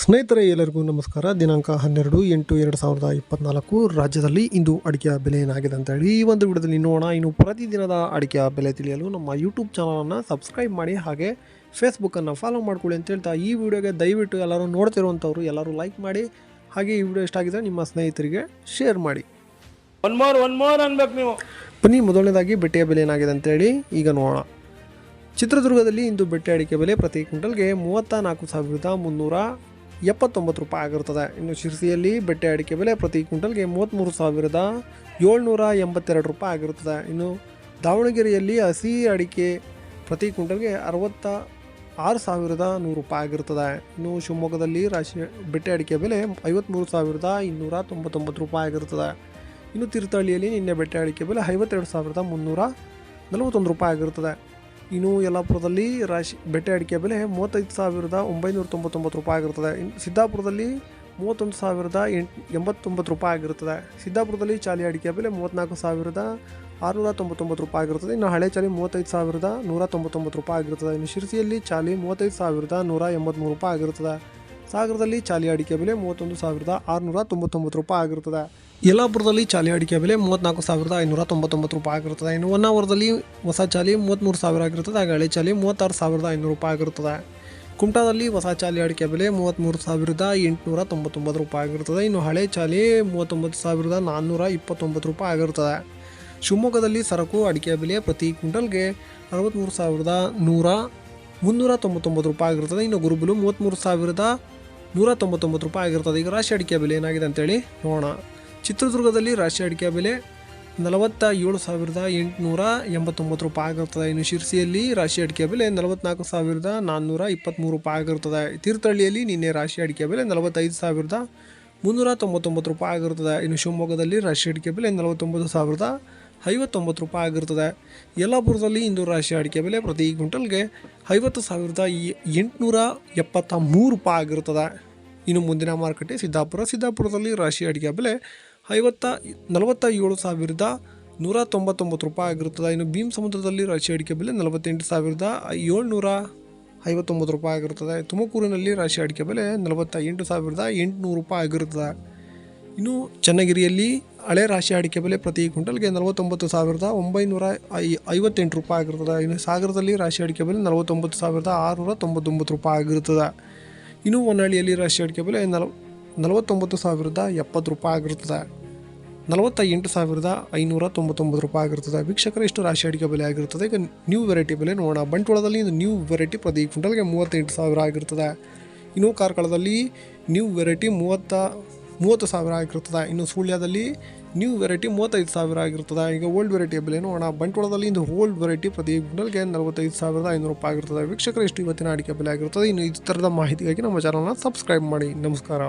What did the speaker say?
ಸ್ನೇಹಿತರೆ ಎಲ್ಲರಿಗೂ ನಮಸ್ಕಾರ. ದಿನಾಂಕ ಹನ್ನೆರಡು ಎಂಟು ಎರಡು ಸಾವಿರದ ಇಪ್ಪತ್ನಾಲ್ಕು. ರಾಜ್ಯದಲ್ಲಿ ಇಂದು ಅಡಿಕೆಯ ಬೆಲೆ ಏನಾಗಿದೆ ಅಂತ ಹೇಳಿ ಈ ಒಂದು ವಿಡಿಯೋದಲ್ಲಿ ನೋಡೋಣ. ಇನ್ನು ಪ್ರತಿದಿನದ ಅಡಿಕೆಯ ಬೆಲೆ ತಿಳಿಯಲು ನಮ್ಮ ಯೂಟ್ಯೂಬ್ ಚಾನಲನ್ನು ಸಬ್ಸ್ಕ್ರೈಬ್ ಮಾಡಿ ಹಾಗೆ ಫೇಸ್ಬುಕ್ಕನ್ನು ಫಾಲೋ ಮಾಡ್ಕೊಳ್ಳಿ ಅಂತ ಹೇಳ್ತಾ ಈ ವಿಡಿಯೋಗೆ ದಯವಿಟ್ಟು ಎಲ್ಲರೂ ನೋಡ್ತಿರುವಂಥವ್ರು ಎಲ್ಲರೂ ಲೈಕ್ ಮಾಡಿ. ಹಾಗೆ ಈ ವಿಡಿಯೋ ಇಷ್ಟ ಆಗಿದೆ ನಿಮ್ಮ ಸ್ನೇಹಿತರಿಗೆ ಶೇರ್ ಮಾಡಿ. ಒನ್ ಮೋರ್ ಒನ್ ಮೋರ್ ಅನ್ಬೇಕು ನೀವು. ಬನ್ನಿ ಮೊದಲನೇದಾಗಿ ಬೆಟ್ಟೆಯ ಬೆಲೆ ಏನಾಗಿದೆ ಅಂತೇಳಿ ಈಗ ನೋಡೋಣ. ಚಿತ್ರದುರ್ಗದಲ್ಲಿ ಇಂದು ಬೆಟ್ಟೆ ಅಡಿಕೆ ಬೆಲೆ ಪ್ರತಿ ಕ್ವಿಂಟಲ್ಗೆ ಮೂವತ್ತ ನಾಲ್ಕು ಸಾವಿರದ ಮುನ್ನೂರ ಎಪ್ಪತ್ತೊಂಬತ್ತು ರೂಪಾಯಿ ಆಗಿರುತ್ತದೆ. ಇನ್ನು ಶಿರಸಿಯಲ್ಲಿ ಬೆಟ್ಟೆ ಅಡಿಕೆ ಬೆಲೆ ಪ್ರತಿ ಕ್ವಿಂಟಲ್ಗೆ ಮೂವತ್ತ್ಮೂರು ಸಾವಿರದ ಏಳ್ನೂರ ಎಂಬತ್ತೆರಡು ರೂಪಾಯಿ ಆಗಿರುತ್ತದೆ. ಇನ್ನು ದಾವಣಗೆರೆಯಲ್ಲಿ ಹಸಿ ಅಡಿಕೆ ಪ್ರತಿ ಕ್ವಿಂಟಲ್ಗೆ ಅರವತ್ತ ಆರು ಸಾವಿರದ ನೂರು ರೂಪಾಯಿ ಆಗಿರ್ತದೆ ಇನ್ನು ಶಿವಮೊಗ್ಗದಲ್ಲಿ ರಾಶಿ ಬೆಟ್ಟೆ ಅಡಿಕೆ ಬೆಲೆ ಐವತ್ತ್ಮೂರು ಸಾವಿರದ ಇನ್ನೂರ ತೊಂಬತ್ತೊಂಬತ್ತು ರೂಪಾಯಿ ಆಗಿರ್ತದೆ ಇನ್ನು ತೀರ್ಥಹಳ್ಳಿಯಲ್ಲಿ ನಿನ್ನೆ ಬೆಟ್ಟೆ ಅಡಿಕೆ ಬೆಲೆ ಐವತ್ತೆರಡು ಸಾವಿರದ ಮುನ್ನೂರ ನಲವತ್ತೊಂದು ರೂಪಾಯಿ ಆಗಿರುತ್ತದೆ. ಇನ್ನು ಯಲ್ಲಾಪುರದಲ್ಲಿ ರಾಶಿ ಬೆಟ್ಟೆ ಅಡಿಕೆ ಬೆಲೆ ಮೂವತ್ತೈದು ಸಾವಿರದ ಒಂಬೈನೂರ ತೊಂಬತ್ತೊಂಬತ್ತು ರೂಪಾಯಿ ಆಗಿರ್ತದೆ ಇನ್ನು ಸಿದ್ದಾಪುರದಲ್ಲಿ ಮೂವತ್ತೊಂದು ಸಾವಿರದ ಎಂಟು ಎಂಬತ್ತೊಂಬತ್ತು ರೂಪಾಯಿ ಆಗಿರುತ್ತದೆ. ಸಿದ್ದಾಪುರದಲ್ಲಿ ಚಾಲಿ ಅಡಿಕೆ ಬೆಲೆ ಮೂವತ್ತ್ನಾಲ್ಕು ಸಾವಿರದ ಆರುನೂರ ತೊಂಬತ್ತೊಂಬತ್ತು ರೂಪಾಯಿ ಆಗಿರುತ್ತದೆ. ಇನ್ನು ಹಳೆ ಚಾಲಿ ಮೂವತ್ತೈದು ಸಾವಿರದ ನೂರ ತೊಂಬತ್ತೊಂಬತ್ತು ರೂಪಾಯಿ ಆಗಿರುತ್ತದೆ. ಇನ್ನು ಶಿರಸಿಯಲ್ಲಿ ಚಾಲಿ ಮೂವತ್ತೈದು ಸಾವಿರದ ನೂರ ಎಂಬತ್ತ್ಮೂರು ರೂಪಾಯಿ ಆಗಿರುತ್ತದೆ. ಸಾಗರದಲ್ಲಿ ಚಾಲಿ ಅಡಿಕೆ ಬೆಲೆ ಮೂವತ್ತೊಂದು ಸಾವಿರದ ಆರುನೂರ ತೊಂಬತ್ತೊಂಬತ್ತು ರೂಪಾಯಿ ಆಗಿರುತ್ತದೆ. ಯಲ್ಲಾಪುರದಲ್ಲಿ ಚಾಲಿ ಅಡಿಕೆ ಬೆಲೆ ಮೂವತ್ತ್ನಾಲ್ಕು ಸಾವಿರದ ಐನೂರ ತೊಂಬತ್ತೊಂಬತ್ತು ರೂಪಾಯಿ ಆಗಿರುತ್ತದೆ. ಇನ್ನು ಹೊನ್ನಾವರದಲ್ಲಿ ಹೊಸ ಚಾಲಿ ಮೂವತ್ತ್ಮೂರು ಸಾವಿರ ಆಗಿರುತ್ತದೆ. ಹಾಗೆ ಹಳೆ ಚಾಲಿ ಮೂವತ್ತಾರು ಸಾವಿರದ ಐನೂರು ರೂಪಾಯಿ ಆಗಿರುತ್ತದೆ. ಕುಮಟಾದಲ್ಲಿ ಹೊಸ ಚಾಲಿ ಅಡಿಕೆ ಬೆಲೆ ಮೂವತ್ತ್ಮೂರು ಸಾವಿರದ ಎಂಟುನೂರ ತೊಂಬತ್ತೊಂಬತ್ತು ರೂಪಾಯಿ ಆಗಿರುತ್ತದೆ. ಇನ್ನು ಹಳೆ ಚಾಲಿ ಮೂವತ್ತೊಂಬತ್ತು ಸಾವಿರದ ನಾನ್ನೂರ ಇಪ್ಪತ್ತೊಂಬತ್ತು ರೂಪಾಯಿ ಆಗಿರುತ್ತದೆ. ಶಿವಮೊಗ್ಗದಲ್ಲಿ ಸರಕು ಅಡಿಕೆ ಬೆಲೆ ಪ್ರತಿ ಕ್ವಿಂಟಲ್ಗೆ ಅರವತ್ತ್ಮೂರು ಸಾವಿರದ ನೂರ ಮುನ್ನೂರ ತೊಂಬತ್ತೊಂಬತ್ತು ರೂಪಾಯಿ ಆಗಿರ್ತದೆ ಇನ್ನು ಗುರುಬಲು ಮೂವತ್ತ್ಮೂರು ಸಾವಿರದ ನೂರ ತೊಂಬತ್ತೊಂಬತ್ತು ರೂಪಾಯಿ ಆಗಿರ್ತದೆ ಈಗ ರಾಶಿ ಅಡಿಕೆ ಬೆಲೆ ಏನಾಗಿದೆ ಅಂತೇಳಿ ನೋಡೋಣ. ಚಿತ್ರದುರ್ಗದಲ್ಲಿ ರಾಶಿ ಅಡಿಕೆ ಬೆಲೆ ನಲವತ್ತ ಏಳು ಸಾವಿರದ ಎಂಟುನೂರ ಎಂಬತ್ತೊಂಬತ್ತು ರೂಪಾಯಿ ಆಗಿರ್ತದೆ ಇನ್ನು ಶಿರ್ಸಿಯಲ್ಲಿ ರಾಶಿ ಅಡಿಕೆ ಬೆಲೆ ನಲವತ್ನಾಲ್ಕು ಸಾವಿರದ ನಾನ್ನೂರ ಇಪ್ಪತ್ತ್ಮೂರು ರೂಪಾಯಿ ಆಗಿರ್ತದೆ ತೀರ್ಥಹಳ್ಳಿಯಲ್ಲಿ ನಿನ್ನೆ ರಾಶಿ ಅಡಿಕೆ ಬೆಲೆ ನಲವತ್ತೈದು ಸಾವಿರದ ಮುನ್ನೂರ ತೊಂಬತ್ತೊಂಬತ್ತು ರೂಪಾಯಿ ಆಗಿರ್ತದೆ ಇನ್ನು ಶಿವಮೊಗ್ಗದಲ್ಲಿ ರಾಶಿ ಅಡಿಕೆ ಬೆಲೆ ನಲವತ್ತೊಂಬತ್ತು ಸಾವಿರದ ಐವತ್ತೊಂಬತ್ತು ರೂಪಾಯಿ ಆಗಿರ್ತದೆ ಯಲ್ಲಾಪುರದಲ್ಲಿ ಇಂದು ರಾಶಿ ಅಡಿಕೆ ಬೆಲೆ ಪ್ರತಿ ಕ್ವಿಂಟಲ್ಗೆ ಐವತ್ತು ಸಾವಿರದ ಎಂಟುನೂರ ಎಪ್ಪತ್ತ ಮೂರು ರೂಪಾಯಿ ಆಗಿರ್ತದೆ ಇನ್ನು ಮುಂದಿನ ಮಾರುಕಟ್ಟೆ ಸಿದ್ದಾಪುರ. ಸಿದ್ದಾಪುರದಲ್ಲಿ ರಾಶಿ ಅಡಿಕೆ ಬೆಲೆ ಐವತ್ತ ನಲವತ್ತ ಏಳು ಸಾವಿರದ ನೂರ ತೊಂಬತ್ತೊಂಬತ್ತು ರೂಪಾಯಿ ಆಗಿರುತ್ತದೆ. ಇನ್ನು ಭೀಮ್ ಸಮುದ್ರದಲ್ಲಿ ರಾಶಿ ಅಡಿಕೆ ಬೆಲೆ ನಲವತ್ತೆಂಟು ಸಾವಿರದ ಏಳ್ನೂರ ಐವತ್ತೊಂಬತ್ತು ರೂಪಾಯಿ ಆಗಿರುತ್ತದೆ. ತುಮಕೂರಿನಲ್ಲಿ ರಾಶಿ ಅಡಿಕೆ ಬೆಲೆ ನಲವತ್ತ ಎಂಟು ಸಾವಿರದ ಎಂಟುನೂರು ರೂಪಾಯಿ ಆಗಿರುತ್ತದೆ. ಇನ್ನು ಚನ್ನಗಿರಿಯಲ್ಲಿ ಹಳೆ ರಾಶಿ ಅಡಿಕೆ ಬೆಲೆ ಪ್ರತಿ ಕ್ವಿಂಟಲ್ಗೆ ನಲವತ್ತೊಂಬತ್ತು ಸಾವಿರದ ಒಂಬೈನೂರ ಐ, ಐವತ್ತೆಂಟು ರೂಪಾಯಿ ಆಗಿರ್ತದೆ ಇನ್ನು ಸಾಗರದಲ್ಲಿ ರಾಶಿ ಅಡಿಕೆ ಬೆಲೆ ನಲವತ್ತೊಂಬತ್ತು ಸಾವಿರದ ಆರುನೂರ ತೊಂಬತ್ತೊಂಬತ್ತು ರೂಪಾಯಿ ಆಗಿರುತ್ತದೆ. ಇನ್ನು ಹೊನ್ನಾಳಿಯಲ್ಲಿ ರಾಶಿ ಅಡಿಕೆ ಬೆಲೆ ನಲ ನಲವತ್ತೊಂಬತ್ತು ಸಾವಿರದ ಎಪ್ಪತ್ತು ರೂಪಾಯಿ ಆಗಿರ್ತದೆ. ನಲವತ್ತ ಎಂಟು ಸಾವಿರದ ಐನೂರ ತೊಂಬತ್ತೊಂಬತ್ತು ರೂಪಾಯಿ ಆಗಿರ್ತದೆ. ವೀಕ್ಷಕರ ಎಷ್ಟು ರಾಶಿ ಅಡಿಕೆ ಬೆಲೆ ಆಗಿರ್ತದೆ. ಈಗ ನ್ಯೂ ವೆರೈಟಿ ಬೆಲೆ ನೋಡೋಣ. ಬಂಟ್ವಾಳದಲ್ಲಿ ಇದು ನ್ಯೂ ವೆರೈಟಿ ಪ್ರತಿ ಕ್ವಿಂಟಲ್ಗೆ ಮೂವತ್ತೆಂಟು ಸಾವಿರ ಆಗಿರ್ತದೆ. ಇನ್ನು ಕಾರ್ಕಳದಲ್ಲಿ ನ್ಯೂ ವೆರೈಟಿ ಮೂವತ್ತ, ಮೂವತ್ತು ಸಾವಿರ ಆಗಿರ್ತದೆ. ಇನ್ನು ಸುಳ್ಯದಲ್ಲಿ ನ್ಯೂ ವೆರೈಟಿ ಮೂವತ್ತೈದು ಸಾವಿರ ಆಗಿರ್ತದೆ. ಈಗ ಓಲ್ಡ್ ವೆರೈಟಿ ಬೆಲೆ ನೋಡೋಣ. ಬಂಟ್ವಾಳದಲ್ಲಿ ಇಂದು ಓಲ್ಡ್ ವೆರೈಟಿ ಪ್ರತಿ ಕ್ವಿಂಟಲ್ಗೆ ನಲವತ್ತೈದು ಸಾವಿರದ ಐನೂರು ರೂಪಾಯಿ ಆಗಿರ್ತದೆ. ವೀಕ್ಷಕರ ಎಷ್ಟು ಇವತ್ತಿನ ಅಡಿಕೆ ಬೆಲೆ ಆಗಿರ್ತದೆ. ಇನ್ನು ಈ ಥರದ ಮಾಹಿತಿಗಾಗಿ ನಮ್ಮ ಚಾನಲ್ನ ಸಬ್ಸ್ಕ್ರೈಬ್ ಮಾಡಿ. ನಮಸ್ಕಾರ.